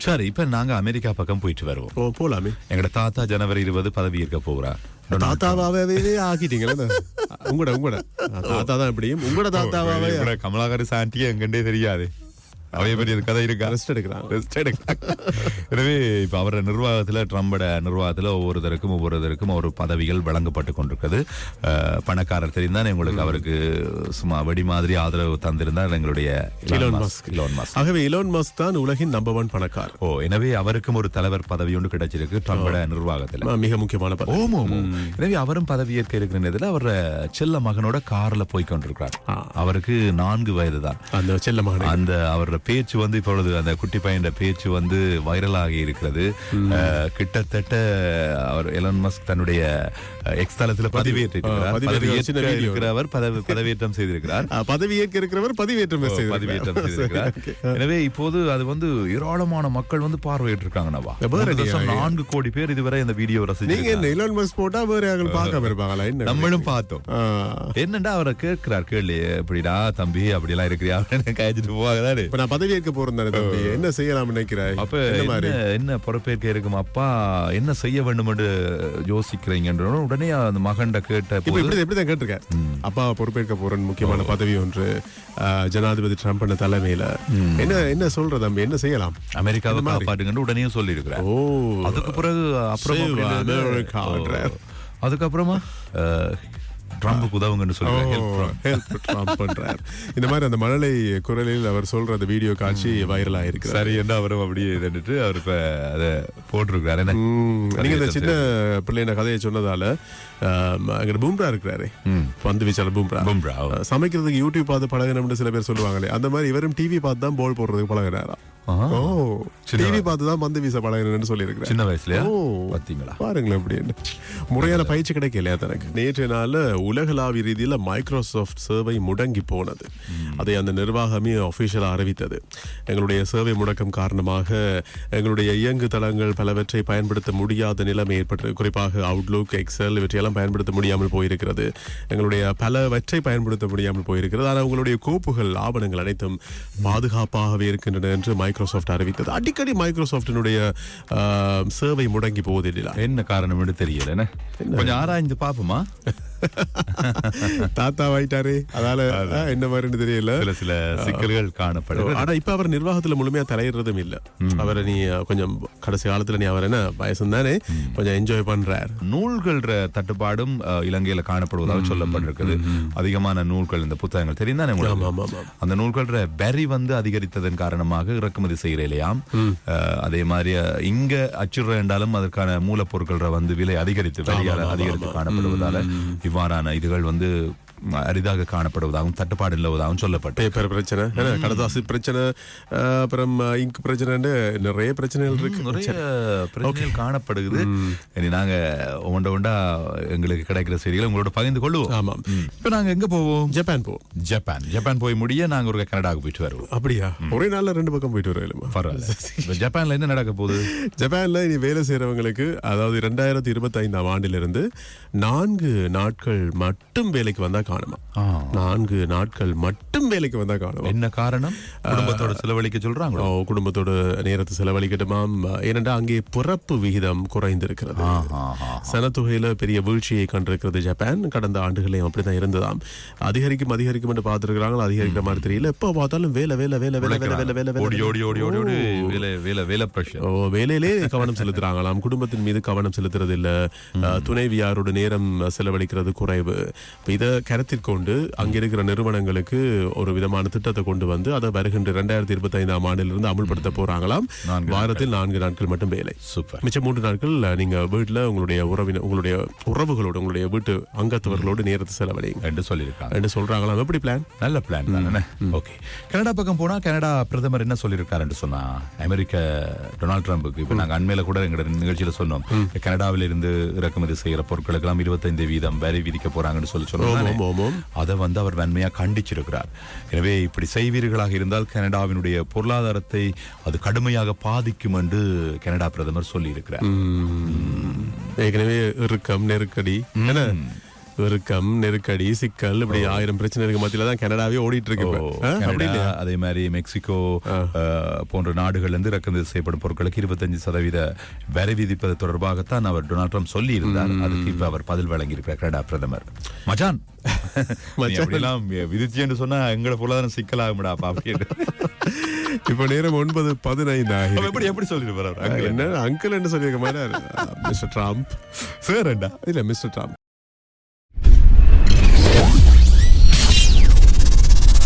சரி இப்ப நாங்க அமெரிக்கா பக்கம் போயிட்டு வருவோம். போ போலாமே. எங்கட தாத்தா ஜனவரி இருபது பதவி ஏற்க போகிறா தாத்தாவாவே ஆக்கிட்டீங்களே உங்களோட உங்களோட தாத்தா தான் எப்படியும் உங்களோட தாத்தாவாவே கமலாகரி சாண்டியே எங்கண்டே தெரியாது. அவைய பெரிய கதை இருக்கா? ரெஸ்ட் எடுக்கிறாங்க ரெஸ்ட் எடுக்கிறாங்க எனவே இப்ப அவரோட நிர்வாகத்துல ட்ரம்போட நிர்வாகத்துல ஒவ்வொருத்தருக்கும் ஒவ்வொருத்தருக்கும் ஒரு பதவிகள் வழங்கப்பட்டு கொண்டிருக்கிறது. பணக்காரர் தெரிந்தால் உங்களுக்கு அவருக்கு சும்மா வெடி மாதிரி ஆதரவு தந்திருந்தார் எங்களுடைய இலோன். மஸ்க் இலோன் மஸ்க் ஆகவே இலோன் மஸ்க் தான் உலகின் நம்பர் ஒன் பணக்காரர். ஓ எனவே அவருக்கும் ஒரு தலைவர் பதவி ஒன்று கிடைச்சிருக்கு ட்ரம்போட நிர்வாகத்துல. மிக முக்கியமான ஓமோ. எனவே அவரும் பதவியேற்க இருக்கிற நேரத்தில் அவர் செல்ல மகனோட கார்ல போய் கொண்டிருக்கிறார். அவருக்கு நான்கு வயது தான் அந்த செல்ல மகனை. அந்த அவரோட பேச்சு வந்து இப்பொழுது அந்த குட்டி பையன் பேச்சு வந்து வைரலாகி இருக்கிறது. கிட்டத்தட்ட அவர் எலன் மஸ்க் தன்னுடைய எக்ஸ் தளத்துல பதிவேற்றிருக்கிறார் பதிவேற்ற சின்ன பதவியேற்க. இருக்கிறவர் பதவி பதவியேற்றம் செய்திருக்கிறார். செய்திருக்கிறார். எனவே இப்போது அது வந்து ஏராளமான மக்கள் வந்து பார்வையிட்டு இருக்காங்க நவா வேற ஒரு தசம் நீங்க- நான்கு கோடி பேர் இதுவரை இந்த வீடியோ ரசிச்சு என்ன இலோன் மஸ்க் போட்டா வேற யாரும் பார்க்காம இருப்பாங்களா? நம்மளும் பார்த்தோம். என்னண்டா அவரை கேட்கிறார்? கேள்வி எப்படிடா தம்பி அப்படிலாம் இருக்கிறியா? அப்படின்னு கழிச்சிட்டு போவாங்கதானே இப்ப நான் பதவி ஏற்க போறேன் தானே தம்பி? என்ன செய்யலாம் நினைக்கிறாய்? அப்ப என்ன பொறுப்பேற்க இருக்கும்? அப்பா என்ன செய்ய வேண்டும் என்று யோசிக்கிறீங்கன்ற உடனே அந்த மகன்ட கேட்ட இப்படி இப்படிதான் கேட்டிருக்கேன். அப்பா பொறுப்பேற்க போறேன் முக்கியமான பதவி ஒன்று ஜனாதிபதி ட்ரம்ப் தலைமையில. என்ன என்ன சொல்ற தம்பி? என்ன செய்யலாம்? அமெரிக்காவை காப்பாட்டுங்கன்னு உடனே சொல்லி ஓ. அதுக்கு பிறகு அப்புறமா. அதுக்கப்புறமா ட்ரம்புக்கு உதவுங்கன்னு சொல்லுவாங்க இந்த மாதிரி அந்த மழலை குரலில் அவர் சொல்ற அந்த வீடியோ காட்சி வைரல் ஆயிருக்கிறார் சரி என்ன அவரும் அப்படியே இதுன்னுட்டு அவர் இப்ப அதை போட்டிருக்கிறார். ம், நீங்க இந்த சின்ன பிள்ளைன கதையை சொன்னதால அங்க பும்ரா இருக்கிறாரு. பந்து வீச்சாளர் பும்ரா பும்ரா, சமைக்கிறதுக்கு யூடியூப் பார்த்து பழகணும்னு சில பேர் சொல்லுவாங்களே அந்த மாதிரி இவரும் டிவி பார்த்து தான் போல் போடுறதுக்கு பழகினாரா ஆஹா. ஓ டிவி பார்த்து தான் பந்து வீச பழகணும்னு சொல்லியிருக்கிறேன். சின்ன வயசுலயா? ஓ. பாத்தீங்களா? பாருங்களேன் அப்படின்னு முறையான பயிற்சி கிடைக்கலையா தனக்கு? நேற்றைய நாள்ல உலகளாவிய ரீதியில மைக்ரோசாஃப்ட் சேவை முடங்கி போனது. அதை அந்த நிர்வாகமே அபிஷியலா அறிவித்தது. எங்களுடைய சேவை முடக்கம் காரணமாக எங்களுடைய இயங்கு தளங்கள் பலவற்றை பயன்படுத்த முடியாத நிலைமை ஏற்பட்டது குறிப்பாக அவுட்லுக் எக்ஸல் இவற்றையெல்லாம் பயன்படுத்த முடியாமல் போயிருக்கிறது. எங்களுடைய பலவற்றை பயன்படுத்த முடியாமல் போயிருக்கிறது. ஆனால் உங்களுடைய கோப்புகள் ஆவணங்கள் அனைத்தும் பாதுகாப்பாகவே இருக்கின்றன என்று மைக்ரோசாஃப்ட் அறிவித்தது. அடிக்கடி மைக்ரோசாஃப்டினுடைய சேவை முடங்கி போவதில்லை என்ன காரணம்னு தெரியல என்ன? கொஞ்சம் ஆராய்ந்து பாப்போமா தாத்தா வாயிட்டாரு. அதால என்ன மாதிரின்னு தெரியல. சில சில சிக்கல்கள் காணப்படுகிறது ஆனா இப்ப அவர் நிர்வாகத்துல முழுமையா தலையிடுறதும் இல்ல. அவரை நீ கொஞ்சம் கடைசி காலத்துல நீ அவர் என்ன வயசு தானே கொஞ்சம் என்ஜாய் பண்றார். நூல்கள் தட்டுப்பாடும் இலங்கையில காணப்படுவதாக சொல்லப்பட்டிருக்குது. அதிகமான நூல்கள் இந்த புத்தகங்கள். தெரியும் தானே உங்களுக்கு? ஆமா, ஆமா. அந்த நூல்கள் பெரி வந்து அதிகரித்ததன் காரணமாக இறக்குமதி செய்கிற இல்லையாம் அதே மாதிரி இங்க அச்சுற என்றாலும் அதற்கான மூலப்பொருட்கள் வந்து விலை அதிகரித்து அதிகரித்து காணப்படுவதால இவ்வாறான இதுகள் வந்து ம், அரிதாக காணப்படுவதாகவும் தட்டுப்பாடு இல்லாததாகவும் சொல்லப்பட்டு பேப்பர் பிரச்சனை கடதாசி பிரச்சனை அப்புறம் இங்க் பிரச்சனை நிறைய பிரச்சனைகள் இருக்கு. நிறைய பிரச்சனைகள் காணப்படுகிறது இனி நாங்க ஒண்ட ஒண்டா எங்களுக்கு கிடைக்கிற செய்திகளை உங்களோட பகிர்ந்து கொள்வோம். ஆமா. இப்ப நாங்க எங்க போவோம்? ஜப்பான் போ ஜப்பான். ஜப்பான் போய் முடிய நாங்க ஒரு கனடாவுக்கு போயிட்டு வருவோம். அப்படியா? ஒரே நாள்ல ரெண்டு பக்கம் போயிட்டு வரலுமா பரவாயில்ல. ஜப்பான்ல என்ன நடக்க போகுது? ஜப்பான்ல இனி வேலை செய்யறவங்களுக்கு அதாவது ரெண்டாயிரத்தி இருபத்தி ஐந்தாம் ஆண்டிலிருந்து நான்கு நாட்கள் மட்டும் வேலைக்கு வந்தா காணுமா. நான்கு நாட்கள் மட்டும் வேலைக்கு வந்தா காணுமா. என்ன காரணம்? குடும்பத்தோட செலவழிக்க சொல்றாங்களோ? ஓ, குடும்பத்தோட நேரத்தை செலவழிக்கட்டுமாம் ஏனென்றா அங்கே பிறப்பு விகிதம் குறைந்திருக்கிறது. சனத்தொகையில பெரிய வீழ்ச்சியை கண்டிருக்கிறது ஜப்பான். கடந்த ஆண்டுகளையும் அப்படிதான் இருந்ததாம். அதிகரிக்கும் அதிகரிக்கும் என்று பார்த்திருக்கிறாங்க அதிகரிக்கிற மாதிரி தெரியல. எப்ப பார்த்தாலும் வேலை வேலை வேலை வேலை வேலை வேலை வேலை ஓடி ஓடி ஓடி ஓடி ஓடி வேலை வேலை வேலை பிரஷர் ஓ வேலையிலே கவனம் செலுத்துறாங்களாம். குடும்பத்தின் மீது கவனம் செலுத்துறது இல்ல துணைவியாரோட நேரம் செலவழிக்கிறது குறைவு. இதை கருத்தில் கொண்டு அங்க இருக்கிற நிறுவனங்களுக்கு ஒரு விதமான திட்டத்தை கொண்டு வந்து அதை வருகின்ற ரெண்டாயிரத்தி இருபத்தி ஐந்தாம் ஆண்டிலிருந்து அமுல்படுத்த போறாங்களாம். வாரத்தில் நான்கு நாட்கள் மட்டும் வேலை. சூப்பர். மிச்சம் மூன்று நாட்கள் நீங்க வீட்டுல உங்களுடைய உறவினர் உங்களுடைய உறவுகளோடு உங்களுடைய வீட்டு அங்கத்தவர்களோடு நேரத்தை செலவழிங்க என்று சொல்லியிருக்காங்க. என்று சொல்றாங்களாம். எப்படி பிளான் நல்ல பிளான் ஓகே கனடா பக்கம் போனா கனடா பிரதமர் என்ன சொல்லியிருக்காருன்னு சொன்னா அமெரிக்க டொனால்ட் ட்ரம்புக்கு இப்ப நாங்க அண்மையில கூட எங்க நிகழ்ச்சியில சொன்னோம். கனடாவில இருந்து இறக்குமதி செய்யற பொருட்களுக்கெல்லாம் இருபத்தைந்து வீதம் வரி விதிக்க போறாங்கன்னு சொல்லி சொன்னோம். அதை வந்து அவர் வன்மையா கண்டிச்சிருக்கிறார். எனவே இப்படி செய்வீர்களாக இருந்தால் கனடாவினுடைய பொருளாதாரத்தை அது கடுமையாக பாதிக்கும் என்று கனடா பிரதமர் சொல்லி இருக்கிறார் ஏற்கனவே இறுக்கம் நெருக்கடி என்ன வெறுக்கம் நெருக்கடி சிக்கல் இப்படி ஆயிரம் பிரச்சனை இருக்கு மத்தியில தான் கனடாவே ஓடிட்டு இருக்கு அதே மாதிரி மெக்சிகோ போன்ற நாடுகள்ல இருந்து இறக்குமதி செய்யப்படும் பொருட்களுக்கு இருபத்தஞ்சு சதவீத வரி விதிப்பது தொடர்பாகத்தான் அவர் டொனால்ட் ட்ரம்ப் சொல்லி இருந்தார் அதுக்கு இப்ப அவர் பதில் வழங்கியிருக்கிறார் கனடா பிரதமர். மச்சான் நீ அப்படியெல்லாம் விதிச்சேன்னு சொன்னா எங்களோட பொருளாதாரம் சிக்கலாகும்டா அப்பா அப்படின்னு. இப்ப நேரம் ஒன்பது பதினைந்து ஆகி எப்படி எப்படி சொல்லிட்டு போறாரு என்ன? அங்கிள் என்ன சொல்லியிருக்க மாதிரி மிஸ்டர் ட்ரம்ப் சார் இல்ல மிஸ்டர் ட்ரம்ப்